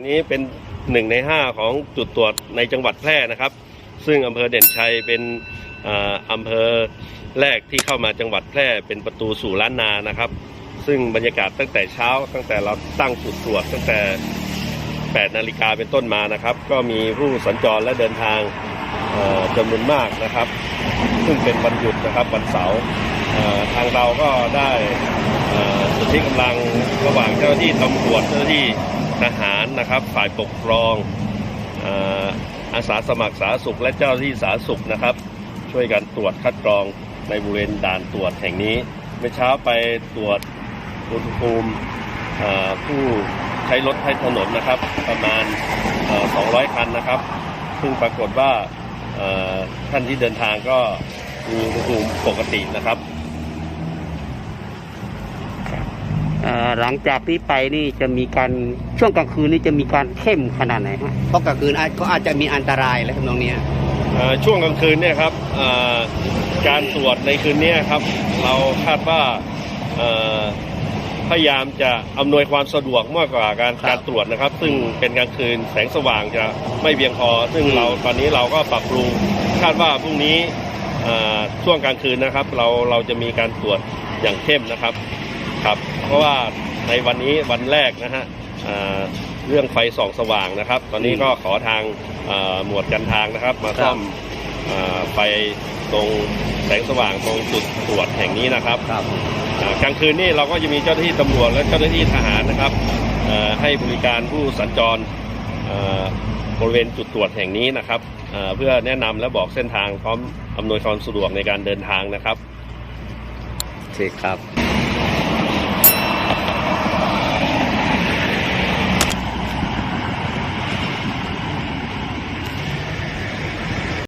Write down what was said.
นี้เป็นหนึ่งในห้าของจุดตรวจในจังหวัดแพร่นะครับ ซึ่งอำเภอเด่นชัยเป็นอำเภอแรกที่เข้ามาจังหวัดแพร่เป็นประตูสู่ล้านนานะครับ ซึ่งบรรยากาศตั้งแต่เช้า ตั้งแต่เราตั้งจุดตรวจตั้งแต่ 8 นาฬิกาเป็นต้นมานะครับ ก็มีผู้สัญจรและเดินทางจำนวนมากนะครับ ซึ่งเป็นวันหยุดนะครับวันเสาร์ทางเราก็ได้สุทธิกำลังระหว่างเจ้าหน้าที่ตำรวจเจ้าหน้าที่ ทหารนะครับฝ่ายปกครองอาสาสมัครสาธารณสุข และเจ้าหน้าที่สาธารณสุขนะครับ ช่วยกันตรวจคัดกรองในบริเวณด่านตรวจแห่งนี้เมื่อเช้าไปตรวจอุณหภูมิผู้ใช้รถใช้ถนนนะครับ ประมาณเอ่อ200 คันนะครับ ซึ่งปรากฏว่าท่านที่เดินทางก็มีอุณหภูมิปกตินะครับ เอ่อ หลังจากที่ไปนี่จะมีการช่วงกลางคืนนี่จะมีการเข้มขนาดไหนฮะเพราะกลางคืนอาจก็อาจจะมีอันตรายอะไรทำนองเนี้ยเอ่อช่วงกลางคืนเนี่ยครับเอ่อการตรวจในคืนนี้ครับ เราคาดว่าเอ่อพยายามจะอำนวยความสะดวกมากกว่าการการตรวจนะครับ ซึ่งเป็นกลางคืนแสงสว่างจะไม่เพียงพอ ซึ่งเราตอนนี้เราก็ปรับปรุงคาดว่าพรุ่งนี้เอ่อช่วงกลางคืนนะครับ เราเราจะมีการตรวจอย่างเข้มนะครับ ครับ เพราะว่าในวันนี้วันแรกนะฮะเอ่อเรื่องไฟส่องสว่างนะครับ ตอนนี้ก็ขอทางเอ่อหมวดกันทางนะครับ มาซ่อมเอ่อไฟตรงแสงสว่างตรงจุดตรวจแห่งนี้นะครับครับอ่ากลางคืนนี่เราก็จะมีเจ้าหน้าที่ตำรวจและเจ้าหน้าที่ทหารนะครับเอ่อให้บริการผู้สัญจรเอ่อบริเวณจุดตรวจแห่งนี้นะครับเอ่อเพื่อแนะนำและบอกเส้นทางพร้อมอำนวยความสะดวกในการเดินทางนะครับโอเคครับ